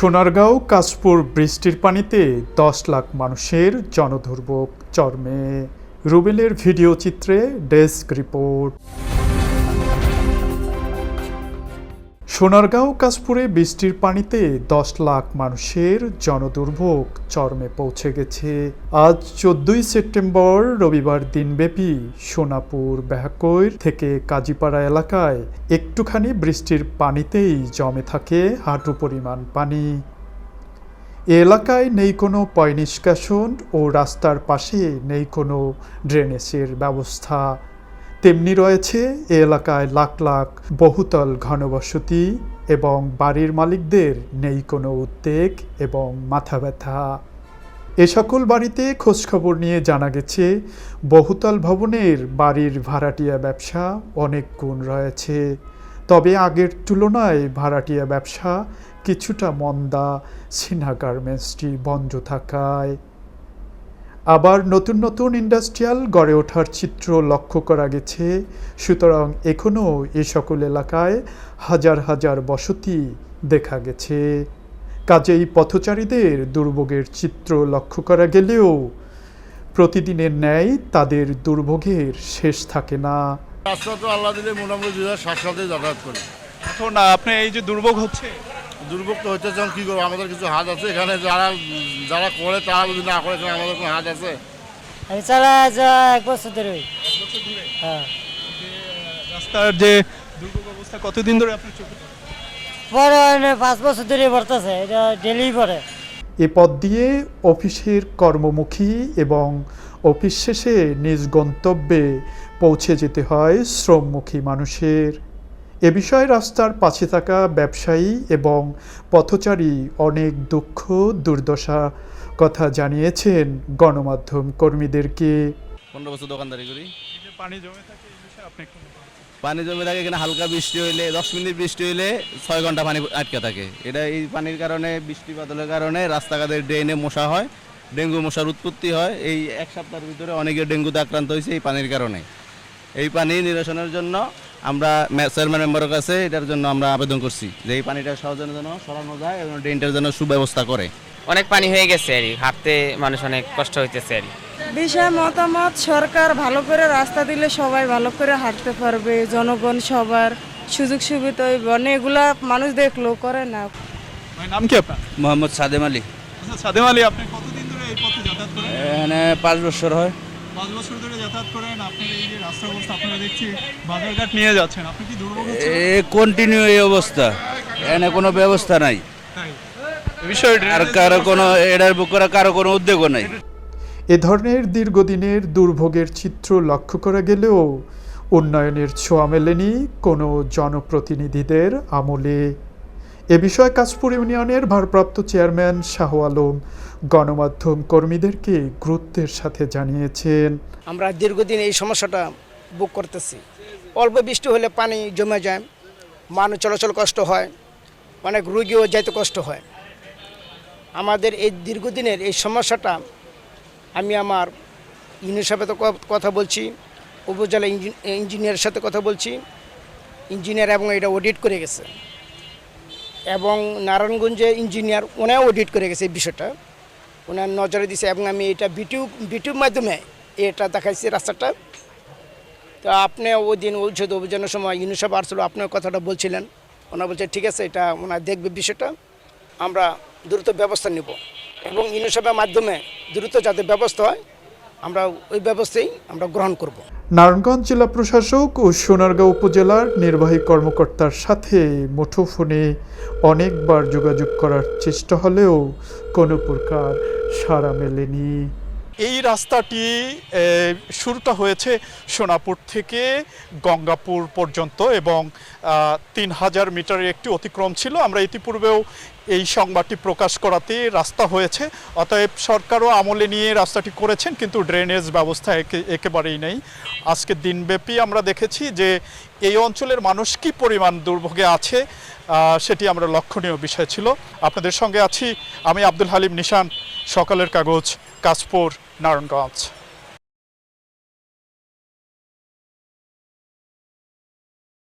সোনারগাঁও কাশপুর বৃষ্টির পানিতে দশ লাখ মানুষের জনদুর্ভোগ চর্মে। রুবেলের ভিডিও চিত্রে ডেস্ক রিপোর্ট। সোনারগাঁও, কাশপুরে বৃষ্টির পানিতে দশ লাখ মানুষের জনদুর্ভোগ চরমে পৌঁছে গেছে। আজ চোদ্দই সেপ্টেম্বর রবিবার দিনব্যাপী সোনাপুর ব্যাহাকৈর থেকে কাজীপাড়া এলাকায় একটুখানি বৃষ্টির পানিতেই জমে থাকে হাঁটু পরিমাণ পানি। এলাকায় নেই কোনো পয় নিষ্কাশন ও রাস্তার পাশে নেই কোনো ড্রেনেজের ব্যবস্থা। তেমনি রয়েছে এ এলাকায় লাখ লাখ বহুতল ঘনবসতি এবং বাড়ির মালিকদের নেই কোনো উদ্বেগ এবং মাথা ব্যথা। এ সকল বাড়িতে খোঁজখবর নিয়ে জানা গেছে, বহুতল ভবনের বাড়ির ভাড়াটিয়া ব্যবসা অনেক গুণ রয়েছে। তবে আগের তুলনায় ভাড়াটিয়া ব্যবসা কিছুটা মন্দা, সিনহা গার্মেন্টসটি বন্ধ থাকায়। আবার নতুন নতুন ইন্ডাস্ট্রিয়াল গড়ে ওঠার চিত্র লক্ষ্য করা গেছে। সুতরাং এখনও এ সকল এলাকায় হাজার হাজার বসতি দেখা গেছে। কাজেই পথচারীদের দুর্ভোগের চিত্র লক্ষ্য করা গেলেও প্রতিদিনের ন্যায় তাদের দুর্ভোগের শেষ থাকে না। রাস্তা তো আল্লাহ দিলে মোটামুটি দুই হাজার সাত সালে যাতায়াত করি। এখন আপনি এই যে দুর্ভোগ হচ্ছে দুর্ভোগ তো হচ্ছে যখন কী করব? আমাদের কিছু হাত আছে এখানে যারা যারা করে তারা যদি না করে এখানে আমাদের কোনো হাত আছে? আমি চালা যা এক বছর ধরে। হ্যাঁ। রাস্তার যে দুর্ভোগ অবস্থা কতদিন ধরে আপনার চোখে পরে পাঁচ বছর ধরে পড়তেছে এটা ডেলি পড়ে। এ পথ দিয়ে অফিসের কর্মমুখী এবং অফিস শেষে নিজ গন্তব্যে পৌঁছে যেতে হয় শ্রমমুখী মানুষের। এ বিষয়ে রাস্তার পাশে থাকা ব্যবসায়ী এবং পথচারী অনেক দুঃখ দুর্দশা কথা জানিয়েছেন গণমাধ্যম কর্মীদেরকে। পনেরো বছর দোকানদারি করি? পানি জমে থাকে আপনি পানি জমে থাকে এখানে হালকা বৃষ্টি হইলে দশ মিনিট বৃষ্টি হইলে ছয় ঘণ্টা পানি আটকে থাকে। এটা এই পানির কারণে বৃষ্টি বাদলের কারণে রাস্তাঘাটের ড্রেনে মশা হয় ডেঙ্গু মশার উৎপত্তি হয়। এই এক সপ্তাহের ভিতরে অনেকে ডেঙ্গুতে আক্রান্ত হয়েছে এই পানির কারণে। এই পানি নিরসনের জন্য আমরা চেয়ারম্যান মেম্বারের কাছে এটার জন্য আমরা আবেদন করছি যে এই পানিটা সহজনের জন্য সরানো যায় এবং ড্রেনটার জন্য সুব্যবস্থা করে। অনেক পানি হয়ে গেছে আর কি। হাঁটতে মানুষ অনেক কষ্ট হইতেছে আর কি। বিষয় মতামত সরকার ভালো করে রাস্তা দিলে সবাই ভালো করে হাঁটতে পারবে জনগণ সবার সুযোগ সুবিধা হইবে মানে এগুলা মানুষ দেখল করে না। নাম কি আপনার? মোহাম্মদ সাদেম আলী। আচ্ছা সাদেম আলী আপনি কতদিন ধরে এই পথে যাতায়াত করেন? এখানে পাঁচ বছর হয়। পাঁচ বছর ধরে যাতায়াত করেন আপনার এই যে রাস্তার অবস্থা আপনারা দেখছি বাজারঘাট নিয়ে যাচ্ছেন আপনি কি দুর্ভোগ হচ্ছে? এ কন্টিনিউ এই অবস্থা। এখানে কোনো ব্যবস্থা নাই। তাই? এ বিষয়ে আর কারও কোনো এটার বুক করা কারও কোনো উদ্যোগও নাই। এ ধরনের দীর্ঘদিনের দুর্ভোগের চিত্র লক্ষ্য করা গেলেও উন্নয়নের ছোঁয়া মেলেনি কোনো জনপ্রতিনিধিদের আমলে। এ বিষয়ে কাশপুর ইউনিয়নের ভারপ্রাপ্ত চেয়ারম্যান শাহ আলম গণমাধ্যম কর্মীদেরকে গুরুত্বের সাথে জানিয়েছেন। আমরা দীর্ঘদিন এই সমস্যাটা বুক করতেছি। অল্প বৃষ্টি হলে পানি জমে যায়, মানুষ চলাচল কষ্ট হয়, অনেক রুগীও যাইতে কষ্ট হয়। আমাদের এই দীর্ঘদিনের এই সমস্যাটা আমি আমার ইউনিয়ন সাথে কথা বলছি, উপজেলা ইঞ্জি- ইঞ্জিনিয়ারের সাথে কথা বলছি, ইঞ্জিনিয়ার এবং এটা অডিট করে গেছে। এবং নারায়ণগঞ্জের ইঞ্জিনিয়ার ওনাও অডিট করে গেছে এই বিষয়টা। ওনার নজরে দিছে এবং আমি এটা বিটিউ বিটিউব মাধ্যমে এটা দেখাইছি রাস্তাটা। তো আপনি ওই দিন ঔষধ অভিযানের সময় ইউনিসেফ আসছিল আপনার কথাটা বলছিলেন। ওনারা বলছে, ঠিক আছে, এটা ওনার দেখবে বিষয়টা। আমরা দ্রুত ব্যবস্থা নেব। এবং ইউনিসেফের মাধ্যমে দ্রুত যাতে ব্যবস্থা হয়, আমরা ওই ব্যবস্থাই আমরা গ্রহণ করব। নারায়ণগঞ্জ জেলা প্রশাসক ও সোনারগাঁও উপজেলার নির্বাহী কর্মকর্তার সাথে মুঠোফোনে অনেকবার যোগাযোগ করার চেষ্টা হলেও কোনো প্রকার সাড়া মেলেনি। এই রাস্তাটি শুরুটা হয়েছে সোনাপুর থেকে গঙ্গাপুর পর্যন্ত এবং তিন হাজার মিটারের একটি অতিক্রম ছিল। আমরা ইতিপূর্বেও এই সংবাদটি প্রকাশ করাতে রাস্তা হয়েছে। অতএব সরকারও আমলে নিয়ে রাস্তাটি করেছেন, কিন্তু ড্রেনেজ ব্যবস্থা একে- একেবারেই নেই। আজকে দিনব্যাপী আমরা দেখেছি যে, এই অঞ্চলের মানুষ কি পরিমাণ দুর্ভোগে আছে সেটি আমরা লক্ষণীয় বিষয় ছিল। আপনাদের সঙ্গে আছি আমি আব্দুল হালিম নিশান, সকালের কাগজ। কাশপুর নারায়ণগঞ্জ।